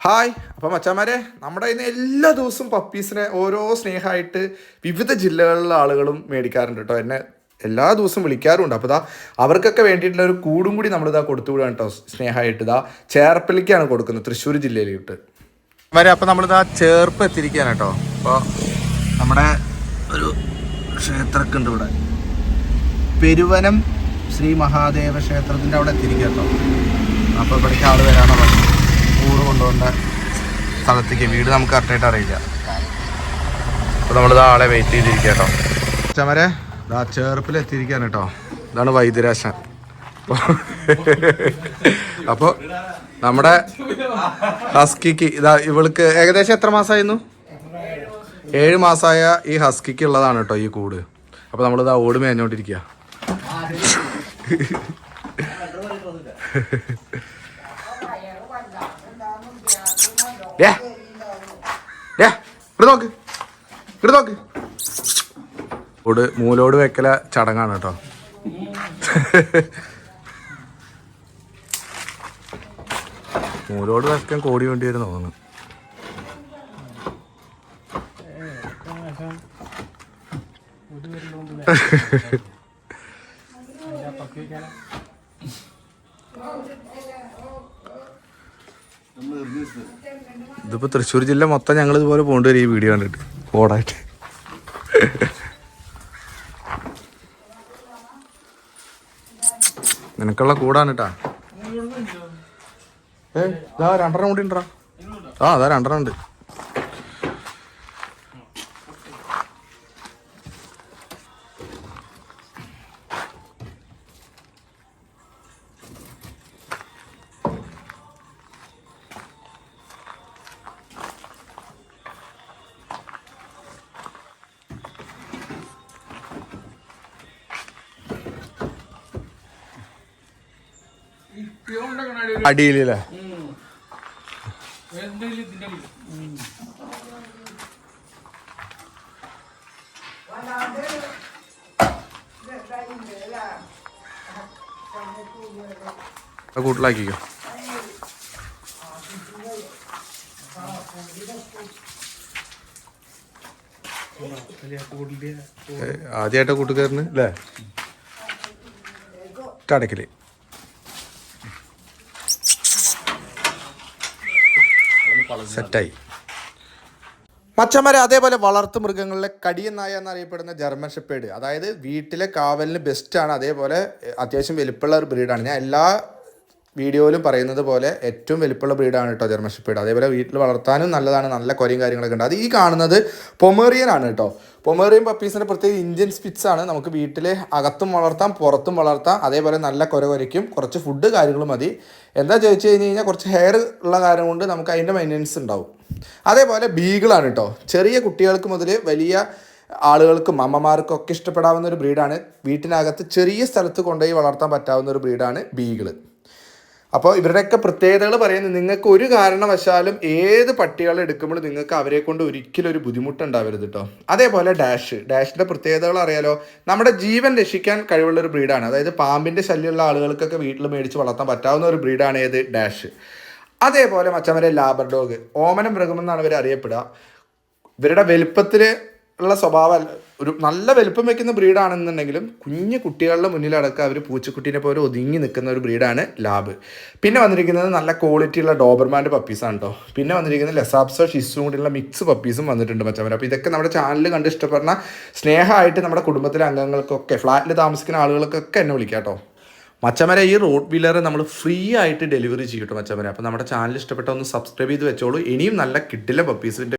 Hi അപ്പം മച്ചാമാരെ നമ്മുടെ ഇന്ന് എല്ലാ ദിവസവും പപ്പീസിനെ ഓരോ സ്നേഹമായിട്ട് വിവിധ ജില്ലകളിലെ ആളുകളും മേടിക്കാറുണ്ട് കേട്ടോ. എന്നെ എല്ലാ ദിവസവും വിളിക്കാറുണ്ട്. അപ്പോൾ ഇതാ അവർക്കൊക്കെ വേണ്ടിയിട്ടുള്ള ഒരു കൂടും കൂടി നമ്മളിതാ കൊടുത്തു വിടാൻ കേട്ടോ സ്നേഹമായിട്ട്. ഇതാ ചേർപ്പിലേക്കാണ് കൊടുക്കുന്നത് തൃശ്ശൂർ ജില്ലയിലിട്ട്. വരെ അപ്പോൾ നമ്മളിതാ ചേർപ്പ് എത്തിയിരിക്കുകയാണ് കേട്ടോ. അപ്പോൾ നമ്മുടെ ഒരു ക്ഷേത്രമൊക്കെ ഉണ്ട് ഇവിടെ. പെരുവനം ശ്രീ മഹാദേവ ക്ഷേത്രത്തിന്റെ അവിടെ എത്തിയിരിക്കുക കേട്ടോ. അപ്പോൾ ഇവിടേക്ക് ആൾ വരാനോ പറഞ്ഞു കൂട് കൊണ്ടുപോകേണ്ട സ്ഥലത്തേക്ക് വീട് നമുക്ക് കറക്റ്റായിട്ട് അറിയില്ല. അപ്പോൾ നമ്മളിത് ആളെ വെയിറ്റ് ചെയ്തിരിക്കുക കേട്ടോ ചമരെ ഇതാ ചേർപ്പിൽ എത്തിയിരിക്കുകയാണ് കേട്ടോ ഇതാണ് വൈദ്യരാശൻ. അപ്പോൾ നമ്മുടെ ഹസ്കിക്ക് ഇതാ ഇവൾക്ക് ഏകദേശം എത്ര മാസമായിരുന്നു ഏഴ് മാസമായ ഈ ഹസ്കിക്ക് ഉള്ളതാണ് കേട്ടോ ഈ കൂട്. അപ്പോൾ നമ്മളിതാ ഓട് മേഞ്ഞോണ്ടിരിക്കുക ഏ ഏ ഇവിടെ നോക്ക്. ഇവിടെ നോക്ക്. ഓട് മൂലോട് വെക്കല ചടങ്ങാണ് കേട്ടോ. മൂലോട് വെക്കാൻ കോടി വേണ്ടി വരും തോന്നുന്നു ഇതിപ്പോ തൃശ്ശൂർ ജില്ല മൊത്തം ഞങ്ങൾ ഇതുപോലെ പോകേണ്ടി വരും ഈ വീഡിയോ കണ്ടിട്ട്. ഓടായിട്ട് നിനക്കുള്ള കൂടാണ് കേട്ടാ ഏ ഇതാ രണ്ടെണ്ണം കൂടി ഉണ്ടോ ആ അതാ രണ്ടെണ്ണം ഉണ്ട്. അടിയിലല്ലേ? കൂട്ടിലാക്കിക്കോ. ആദ്യമായിട്ട് കൂട്ടുകാരന് അല്ലേ? അടക്കൽ സെറ്റായി. മച്ചന്മാരെ അതേപോലെ വളർത്തു മൃഗങ്ങളിലെ കടിയനായ എന്നറിയപ്പെടുന്ന ജർമ്മൻ ഷെപ്പേഡ്. അതായത് വീട്ടിലെ കാവലിന് ബെസ്റ്റാണ് അതേപോലെ അത്യാവശ്യം വലിപ്പമുള്ള ഒരു ബ്രീഡാണ് ഞാൻ എല്ലാ വീഡിയോയിലും പറയുന്നത് പോലെ ഏറ്റവും വലിപ്പമുള്ള ബ്രീഡാണ് കേട്ടോ ജർമ്മൻ ഷെപ്പേഡ്. അതേപോലെ വീട്ടിൽ വളർത്താനും നല്ലതാണ് നല്ല കൊരയും കാര്യങ്ങളൊക്കെ ഉണ്ട്. അത് ഈ കാണുന്നത് പൊമേറിയൻ ആണ് കേട്ടോ. പൊമേറിയൻ പപ്പീസിന്റെ പ്രത്യേക ഇന്ത്യൻ സ്പിറ്റ്സ് ആണ്. നമുക്ക് വീട്ടിൽ അകത്തും വളർത്താം പുറത്തും വളർത്താം. അതേപോലെ നല്ല കൊര കൊരയ്ക്കും കുറച്ച് ഫുഡ് കാര്യങ്ങളും മതി. എന്താ ചോദിച്ചു കഴിഞ്ഞ് കഴിഞ്ഞാൽ കുറച്ച് ഹെയർ ഉള്ള കാര്യം കൊണ്ട് നമുക്ക് അതിന്റെ മെയിന്റനൻസ് ഉണ്ടാവും. അതേപോലെ ബീഗിളാണ് കേട്ടോ. ചെറിയ കുട്ടികൾക്ക് മുതൽ വലിയ ആളുകൾക്കും അമ്മമാർക്കും ഒക്കെ ഇഷ്ടപ്പെടാവുന്ന ഒരു ബ്രീഡാണ്. വീട്ടിനകത്ത് ചെറിയ സ്ഥലത്ത് കൊണ്ടുപോയി വളർത്താൻ പറ്റാവുന്ന ഒരു ബ്രീഡാണ് ബീഗിൾ. അപ്പോൾ ഇവരുടെയൊക്കെ പ്രത്യേകതകൾ പറയുന്നത് നിങ്ങൾക്ക് ഒരു കാരണവശാലും ഏത് പട്ടികളെ എടുക്കുമ്പോൾ നിങ്ങൾക്ക് അവരെ കൊണ്ട് ഒരിക്കലും ഒരു ബുദ്ധിമുട്ടുണ്ടാവരുത് കേട്ടോ അതേപോലെ ഡാഷ്. ഡാഷിന്റെ പ്രത്യേകതകൾ അറിയാലോ. നമ്മുടെ ജീവൻ രക്ഷിക്കാൻ കഴിവുള്ള ഒരു ബ്രീഡാണ്. അതായത് പാമ്പിന്റെ ശല്യമുള്ള ആളുകൾക്കൊക്കെ വീട്ടിൽ മേടിച്ച് വളർത്താൻ പറ്റാവുന്ന ഒരു ബ്രീഡാണ് ഏത്? ഡാഷ്. അതേപോലെ മച്ചമരെ ലാബർ ഡോഗ് ഓമനം മൃഗമെന്നാണ് ഇവർ അറിയപ്പെടുക ഇവരുടെ വലുപ്പത്തിൽ ഉള്ള സ്വഭാവം ഒരു നല്ല വലുപ്പം വെക്കുന്ന ബ്രീഡാണെന്നുണ്ടെങ്കിലും കുഞ്ഞു കുട്ടികളുടെ മുന്നിലടക്കം അവർ പൂച്ചക്കുട്ടീനെ പോലെ ഒതുങ്ങി നിൽക്കുന്ന ഒരു ബ്രീഡാണ് ലാബ്. പിന്നെ വന്നിരിക്കുന്നത് നല്ല ക്വാളിറ്റിയുള്ള ഡോബർമാന്റെ പപ്പീസാണ് കേട്ടോ പിന്നെ വന്നിരിക്കുന്നത് ലെസാപ്സോ ഷിസും കൂടിയുള്ള മിക്സ് പപ്പീസും വന്നിട്ടുണ്ട് മച്ചവർ അപ്പോൾ ഇതൊക്കെ നമ്മുടെ ചാനൽ കണ്ട് ഇഷ്ടപ്പെടുന്ന സ്നേഹമായിട്ട് നമ്മുടെ കുടുംബത്തിലെ അംഗങ്ങൾക്കൊക്കെ ഫ്ലാറ്റിൽ താമസിക്കുന്ന ആളുകൾക്കൊക്കെ എന്നെ വിളിക്കാം കേട്ടോ മച്ചമര ഈ റോഡ് വീലർ നമ്മൾ ഫ്രീ ആയിട്ട് ഡെലിവറി ചെയ്യും കേട്ടോ മച്ചമര. അപ്പോൾ നമ്മുടെ ചാനൽ ഇഷ്ടപ്പെട്ട ഒന്ന് സബ്സ്ക്രൈബ് ചെയ്ത് വെച്ചോളൂ. ഇനിയും നല്ല കിട്ടില്ല പപ്പീസിന്റെ